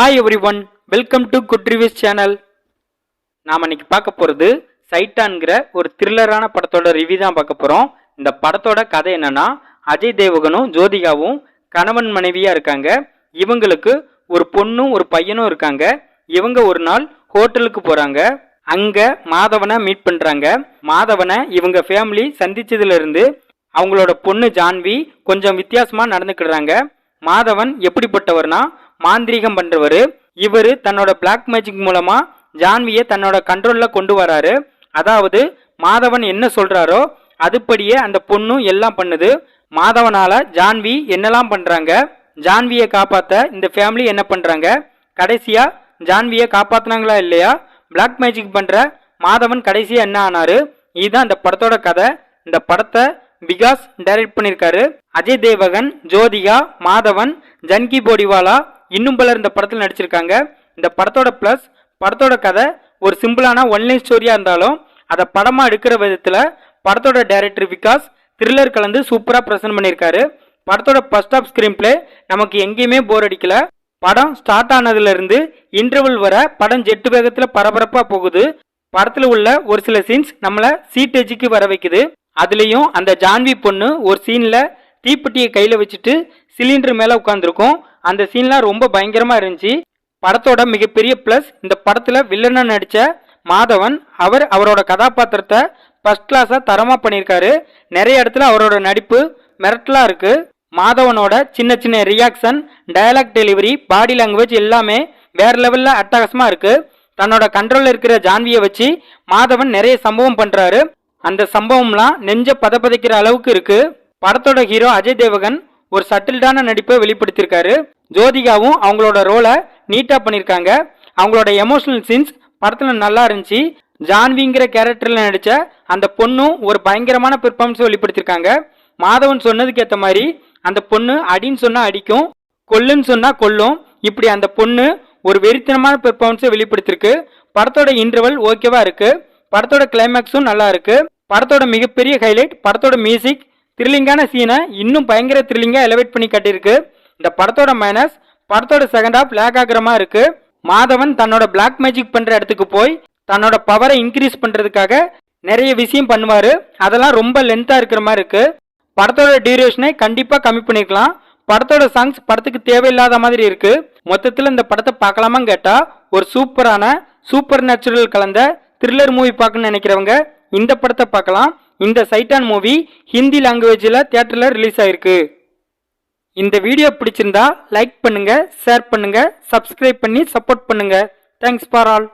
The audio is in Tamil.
Hi everyone welcome to good reviews channel நாம் இன்னைக்கு பார்க்க போகிறது சைட்டான்கிற ஒரு த்ரில்லரான படத்தோட ரிவ்யூ தான் பார்க்க போகிறோம் இந்த படத்தோட கதை என்னன்னா அஜய் தேவகனும் ஜோதிகாவும் கணவன் மனைவியாக இருக்காங்க. இவங்களுக்கு ஒரு பொண்ணும் ஒரு பையனும் இருக்காங்க. இவங்க ஒரு நாள் ஹோட்டலுக்கு போகிறாங்க அங்கே மாதவனை மீட் பண்ணுறாங்க மாதவனை இவங்க ஃபேமிலி சந்தித்ததுலேருந்து அவங்களோட பொண்ணு ஜான்வி கொஞ்சம் வித்தியாசமாக நடந்துக்கிடுறாங்க. மாதவன் எப்படிப்பட்டவர்னா மாந்திரீகம் பண்றவர். இவர் தன்னோட பிளாக் மேஜிக் மூலமா ஜான்வியை தன்னோட கண்ட்ரோல்ல கொண்டு வராரு. அதாவது மாதவன் என்ன சொல்றாரோ அதுபடியே அந்த பொண்ணும் எல்லாம் பண்ணுது. மாதவனால ஜான்வி என்னெல்லாம் பண்றாங்க? ஜான்வியை காப்பாத்த இந்த ஃபேமிலி என்ன பண்றாங்க? கடைசியா ஜான்வியை காப்பாத்தினாங்களா இல்லையா? பிளாக் மேஜிக் பண்ற மாதவன் கடைசியா என்ன ஆனாரு? இதுதான் இந்த படத்தோட கதை. இந்த படத்தை விகாஸ் டைரக்ட் பண்ணியிருக்காரு அஜய் தேவகன் ஜோதிகா மாதவன் ஜன்கி போடிவாலா இன்னும் பலர் இந்த படத்தில் நடிச்சிருக்காங்க. இந்த படத்தோட ப்ளஸ் படத்தோட கதை ஒரு சிம்பிளான ஒன்லைன் ஸ்டோரியாக இருந்தாலும் அதை படமாக எடுக்கிற விதத்தில் படத்தோட டைரக்டர் விகாஸ் த்ரில்லர் கலந்து சூப்பராக ப்ரெசென்ட் பண்ணியிருக்காரு. படத்தோட ஃபர்ஸ்ட் ஆஃப் ஸ்க்ரீன் பிளே நமக்கு எங்கேயுமே போர் அடிக்கல. படம் ஸ்டார்ட் ஆனதுலேருந்து இன்டர்வல் வர படம் ஜெட்டு வேகத்தில் பரபரப்பாக போகுது. படத்தில் உள்ள ஒரு சில சீன்ஸ் நம்மளை சீட் வர வைக்குது. அதுலேயும் அந்த ஜான்வி பொண்ணு ஒரு சீனில் தீப்பெட்டியை கையில் வச்சுட்டு சிலிண்டர் மேலே உட்காந்துருக்கும் அந்த சீன்லாம் ரொம்ப பயங்கரமாக இருந்துச்சு. படத்தோட மிகப்பெரிய ப்ளஸ் இந்த படத்தில் வில்லனா நடித்த மாதவன் அவர் அவரோட கதாபாத்திரத்தை ஃபர்ஸ்ட் கிளாஸாக தரமாக பண்ணியிருக்காரு. நிறைய இடத்துல அவரோட நடிப்பு மிரட்டலாக இருக்கு. மாதவனோட சின்ன சின்ன reaction dialogue delivery body language எல்லாமே வேற லெவலில் அட்டகாசமாக இருக்கு. தன்னோட கண்ட்ரோலில் இருக்கிற ஜான்வியை வச்சு மாதவன் நிறைய சம்பவம் பண்ணுறாரு அந்த சம்பவம்லாம் நெஞ்ச பதப்பதைக்கிற அளவுக்கு இருக்கு. படத்தோட ஹீரோ அஜய் தேவகன் ஒரு சட்டில்டான நடிப்பை வெளிப்படுத்தியிருக்காரு. ஜோதிகாவும் அவங்களோட ரோலை நீட்டாக பண்ணியிருக்காங்க. அவங்களோட எமோஷனல் சீன்ஸ் படத்தில் நல்லா இருந்துச்சு. ஜான்விங்கிற கேரக்டரில் நடித்த அந்த பொண்ணும் ஒரு பயங்கரமான பெர்ஃபார்மன்ஸை வெளிப்படுத்தியிருக்காங்க. மாதவன் சொன்னதுக்கு ஏற்ற மாதிரி அந்த பொண்ணு அடின்னு சொன்னால் அடிக்கும் கொல்லுன்னு சொன்னால் கொல்லும். இப்படி அந்த பொண்ணு ஒரு வெறித்தனமான பெர்ஃபார்மன்ஸை வெளிப்படுத்திருக்கு படத்தோட இன்டர்வல் ஓகேவா இருக்கு. படத்தோட கிளைமேக்ஸும் நல்லா இருக்கு. படத்தோட மிகப்பெரிய ஹைலைட் படத்தோட மியூசிக் த்ரில்லிங்கான சீனை இன்னும் பயங்கர த்ரில்லிங்காக எலவேட் பண்ணி கட்டியிருக்கு. இந்த படத்தோட மைனஸ் படத்தோட செகண்ட் ஹாஃப் லேக் ஆகுற இருக்கு. மாதவன் தன்னோட பிளாக் மேஜிக் பண்ணுற இடத்துக்கு போய் தன்னோட பவரை இன்க்ரீஸ் பண்ணுறதுக்காக நிறைய விஷயம் பண்ணுவார். அதெல்லாம் ரொம்ப லென்த்தாக இருக்கிற மாதிரி இருக்கு. படத்தோட டியூரேஷனை கண்டிப்பாக கம்மி பண்ணிருக்கலாம் படத்தோட சாங்ஸ் படத்துக்கு தேவையில்லாத மாதிரி இருக்கு. மொத்தத்தில் இந்த படத்தை பார்க்கலாமான்னு கேட்டால் ஒரு சூப்பரான சூப்பர் நேச்சுரல் கலந்த த்ரில்லர் மூவி பார்க்கணும்னு நினைக்கிறவங்க இந்த படத்தை பார்க்கலாம். இந்த சைட்டான் மூவி ஹிந்தி லாங்குவேஜில் தியேட்டரில் ரிலீஸ் ஆயிருக்கு. இந்த வீடியோ பிடிச்சிருந்தா லைக் பண்ணுங்கள் ஷேர் பண்ணுங்கள் சப்ஸ்கிரைப் பண்ணி சப்போர்ட் பண்ணுங்கள் தேங்க்ஸ் ஃபார் ஆல்